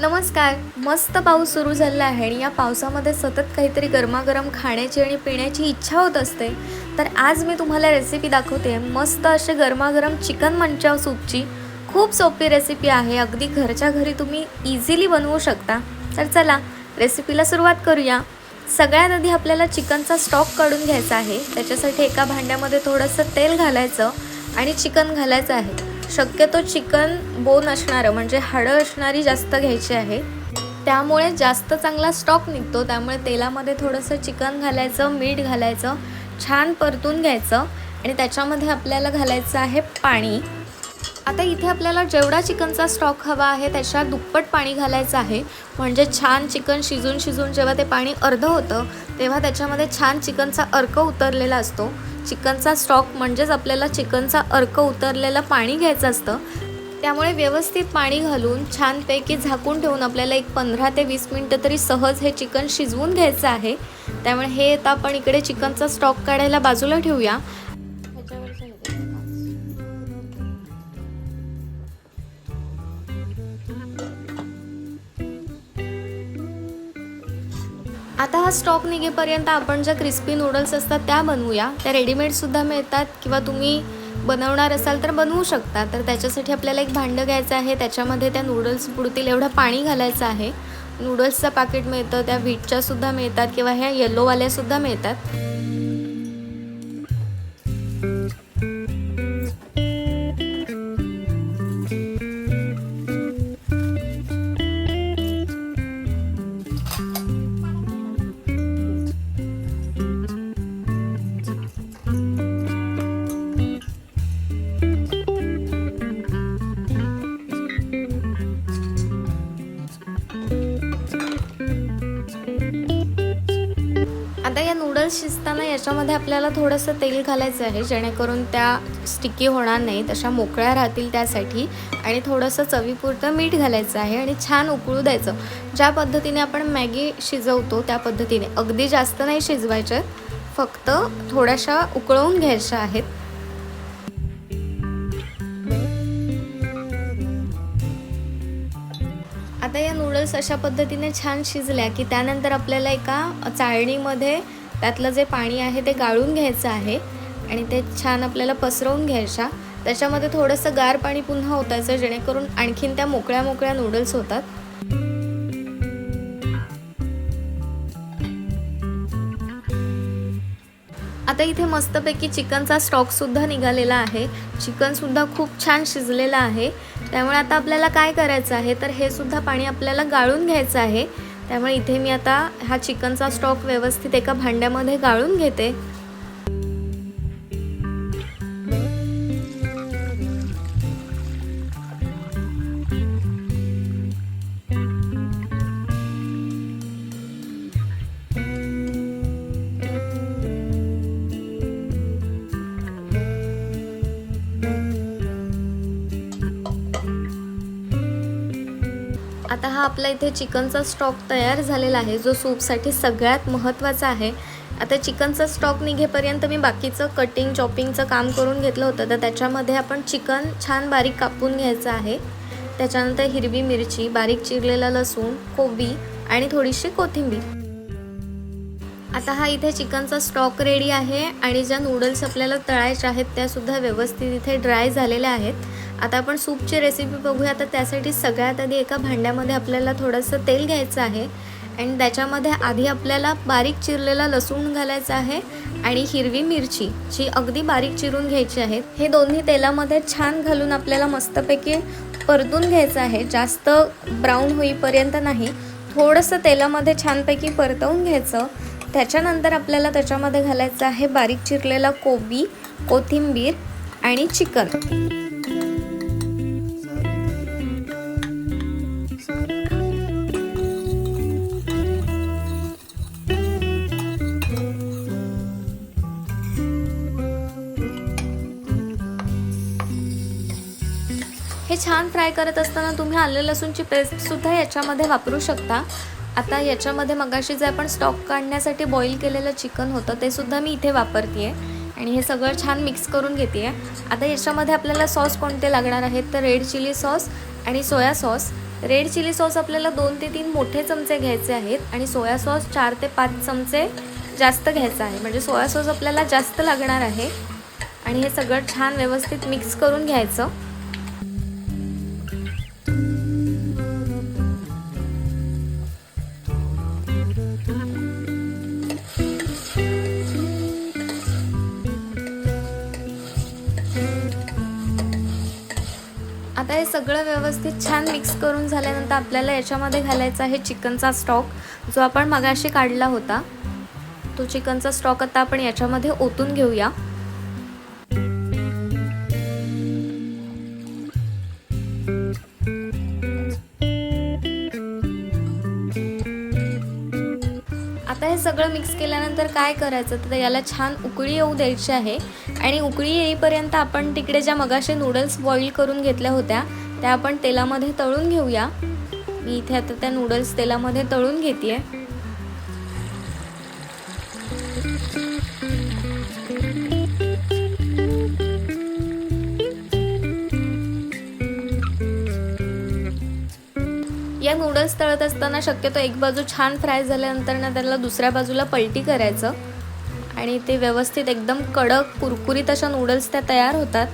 नमस्कार. मस्त पाऊस सुरू झालेला आहे आणि या पावसामध्ये सतत काहीतरी गरमागरम खाण्याची आणि पिण्याची इच्छा होत असते. तर आज मी तुम्हाला रेसिपी दाखवते. मस्त असे गरमागरम चिकन मंचाव सूपची खूप सोपी रेसिपी आहे. अगदी घरच्या घरी तुम्ही इझिली बनवू शकता. तर चला रेसिपीला सुरुवात करूया. सगळ्यात आधी आपल्याला चिकनचा स्टॉक काढून घ्यायचा आहे. त्याच्यासाठी एका भांड्यामध्ये थोडंसं तेल घालायचं आणि चिकन घालायचं आहे. शक्यतो चिकन बोन असणारं म्हणजे हाडं असणारी जास्त घ्यायची आहे. त्यामुळे जास्त चांगला स्टॉक निघतो त्यामुळे तेलामध्ये थोडंसं चिकन घालायचं मीठ घालायचं छान परतून घ्यायचं आणि त्याच्यामध्ये आपल्याला घालायचं आहे पाणी. आता इथे आपल्याला जेवढा चिकनचा स्टॉक हवा आहे त्याच्या दुप्पट पाणी घालायचं आहे. म्हणजे छान चिकन शिजून शिजून जेव्हा ते पाणी अर्ध होतं तेव्हा त्याच्यामध्ये छान चिकनचा अर्क उतरलेला असतो. चिकनचा स्टॉक म्हणजेच आपल्याला चिकनचा अर्क उतरलेलं पाणी घ्यायचं असतं त्यामुळे व्यवस्थित पाणी घालून छानपैकी झाकून ठेवून आपल्याला एक पंधरा ते वीस मिनटं तरी सहज हे चिकन शिजवून घ्यायचं आहे. त्यामुळे हे आता आपण इकडे चिकनचा स्टॉक काढायला बाजूला ठेवूया. आता हा स्टॉक निघेपर्यंत आपण ज्या क्रिस्पी नूडल्स असतात त्या बनवूया. त्या रेडीमेडसुद्धा मिळतात किंवा तुम्ही बनवणार असाल तर बनवू शकता. तर त्याच्यासाठी आपल्याला एक भांडं घ्यायचं आहे. त्याच्यामध्ये त्या नूडल्स पुरतील एवढं पाणी घालायचं आहे. नूडल्सचं पाकिट मिळतं त्या व्हीटच्यासुद्धा मिळतात किंवा ह्या येल्लोवाल्यासुद्धा मिळतात. आता या नूडल्स शिजताना याच्यामध्ये आपल्याला थोडंसं तेल घालायचं आहे जेणेकरून त्या स्टिकी होणार नाही तशा मोकळ्या राहतील त्यासाठी. आणि थोडंसं चवीपुरतं मीठ घालायचं आहे आणि छान उकळू द्यायचं. ज्या पद्धतीने आपण मॅगी शिजवतो त्या पद्धतीने. अगदी जास्त नाही शिजवायच्या फक्त थोड्याशा उकळवून घ्यायच्या आहेत. नूडल्स अशा पद्धतीने छान शिजल्या की त्यानंतर आपल्याला एका चाळणीमध्ये त्यातलं जे पाणी आहे ते गाळून घ्यायचं आहे आणि ते छान आपल्याला पसरवून घ्यायच्या. त्याच्यामध्ये थोडंसं गार पाणी पुन्हा ओतायचं जेणेकरून आणखीन त्या मोकळ्या मोकळ्या नूडल्स होतात. आता इथे मस्तपैकी चिकनचा स्टॉकसुद्धा निघालेला आहे. चिकनसुद्धा खूप छान शिजलेलं आहे. त्यामुळे आता आपल्याला काय करायचं आहे? तर हे सुद्धा पाणी आपल्याला गाळून घ्यायचं आहे. त्यामुळे इथे मी आता हा चिकनचा स्टॉक व्यवस्थित एका भांड्यामध्ये गाळून घेते. आता हा आपला इथे चिकनचा स्टॉक तयार झालेला आहे. जो सूपसाठी सगळ्यात महत्त्वाचा आहे. आता चिकनचा स्टॉक निघेपर्यंत मी बाकीचं कटिंग चॉपिंगचं काम करून घेतलं होतं. तर त्याच्यामध्ये आपण चिकन छान बारीक कापून घ्यायचं आहे. त्याच्यानंतर हिरवी मिरची बारीक चिरलेला लसूण कोबी आणि थोडीशी कोथिंबीर. आता हा इथे चिकनचा स्टॉक रेडी आहे आणि ज्या नूडल्स आपल्याला तळायच्या आहेत त्यासुद्धा व्यवस्थित इथे ड्राय झालेल्या आहेत. आता आपण सूपची रेसिपी बघूया. तर त्यासाठी सगळ्यात आधी एका भांड्यामध्ये आपल्याला थोडंसं तेल घ्यायचं आहे. आणि त्याच्यामध्ये आधी आपल्याला बारीक चिरलेला लसूण घालायचा आहे आणि हिरवी मिरची जी अगदी बारीक चिरून घ्यायची आहे हे दोन्ही तेलामध्ये छान घालून आपल्याला मस्तपैकी परतून घ्यायचं आहे. जास्त ब्राऊन होईपर्यंत नाही. थोडंसं तेलामध्ये छानपैकी परतवून घ्यायचं. त्याच्यानंतर आपल्याला त्याच्यामध्ये घालायचं आहे बारीक चिरलेला कोबी कोथिंबीर आणि चिकन. हे छान फ्राय करत असताना तुम्ही आलं लसूणची पेस्टसुद्धा याच्यामध्ये वापरू शकता. आता याच्यामध्ये मगाशी जे आपण स्टॉक काढण्यासाठी बॉईल केलेलं चिकन होतं ते सुद्धा मी इथे वापरते आहे आणि हे सगळं छान मिक्स करून घेते आहे आता याच्यामध्ये आपल्याला सॉस कोणते लागणार आहेत? तर रेड चिली सॉस आणि soya sauce red chilli sauce आपल्याला दोन ते तीन मोठे चमचे घ्यायचे आहेत आणि सोया सॉस चार ते पाच चमचे जास्त घ्यायचा आहे. म्हणजे सोया सॉस आपल्याला जास्त लागणार आहे. आणि हे सगळं छान व्यवस्थित मिक्स करून घ्यायचं. हे सगळं व्यवस्थित छान मिक्स करून झाल्यानंतर आपल्याला याच्यामध्ये घालायचा आहे चिकनचा स्टॉक जो आपण मगाशी काढला होता. तो चिकनचा स्टॉक आता आपण याच्यामध्ये ओतून घेऊया. सगळं मिक्स केल्यानंतर काय करायचं? तर याला छान उकळी येऊ द्यायची आहे. आणि उकळी येईपर्यंत आपण तिकडे ज्या मगाशी नूडल्स बॉईल करून घेतल्या होत्या त्या आपण तेलामध्ये तळून घेऊया. मी इथे आता त्या नूडल्स तेलामध्ये तळून घेते आहे या नूडल्स तळत असताना शक्यतो एक बाजू छान फ्राय झाल्यानंतर ना त्याला दुसऱ्या बाजूला पलटी करायचं. आणि ते व्यवस्थित एकदम कडक कुरकुरीत अशा नूडल्स त्या तयार होतात.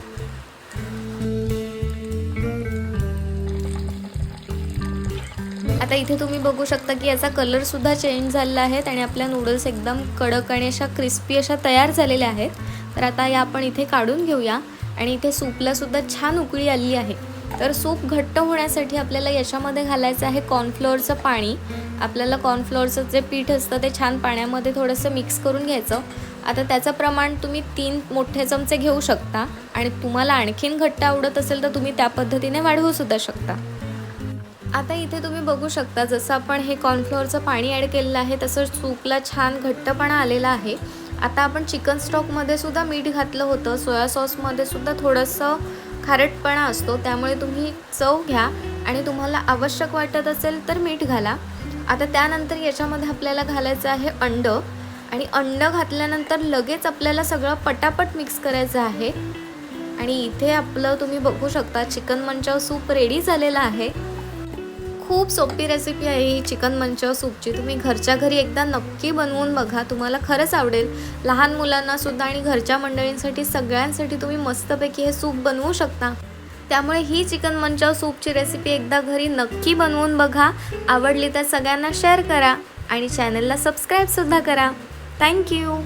आता इथे तुम्ही बघू शकता की याचा कलर सुद्धा चेंज झालेला आहे आणि आपल्या नूडल्स एकदम कडक आणि अशा क्रिस्पी अशा तयार झालेल्या आहेत. तर आता या आपण इथे काढून घेऊया. आणि इथे सूपला सुद्धा छान उकळी आली आहे. तर सूप घट्ट होण्यासाठी आपल्याला याच्यामध्ये घालायचं आहे कॉर्नफ्लोअरचं पाणी. आपल्याला कॉर्नफ्लोअरचं जे पीठ असतं ते छान पाण्यामध्ये थोडंसं मिक्स करून घ्यायचं. आता त्याचं प्रमाण तुम्ही तीन मोठे चमचे घेऊ शकता आणि तुम्हाला आणखीन घट्ट आवडत असेल तर तुम्ही त्या पद्धतीने वाढवू सुद्धा शकता. आता इथे तुम्ही बघू शकता जसं आपण हे कॉर्नफ्लोअरचं पाणी ॲड केलेलं आहे तसं सूपला छान घट्टपणा आलेला आहे. आता आपण चिकन स्टॉकमध्ये सुद्धा मीठ घातलं होतं सोया सॉसमध्ये सुद्धा थोडंसं खारटपणा असतो त्यामुळे तुम्ही चव घ्या आणि तुम्हाला आवश्यक वाटत असेल तर मीठ घाला. आता त्यानंतर याच्यामध्ये आपल्याला घालायचं आहे अंड आणि अंड घातल्यानंतर लगेच आपल्याला सगळं पटापट मिक्स करायचं आहे. आणि इथे आपलं तुम्ही बघू शकता चिकन मंचाव सूप रेडी झालेला आहे. खूप सोपी रेसिपी आहे ही चिकन मंचाव सूपची. तुम्ही घरच्या घरी एकदा नक्की बनवून बघा. तुम्हाला खरंच आवडेल. लहान मुलांना सुद्धा आणि घरच्या मंडळींसाठी सगळ्यांसाठी तुम्ही मस्तपैकी हे सूप बनवू शकता. त्यामुळे ही चिकन मंचाव सूपची रेसिपी एकदा घरी नक्की बनवून बघा. आवडली तर सगळ्यांना शेअर करा आणि चॅनलला सबस्क्राईबसुद्धा करा. थँक्यू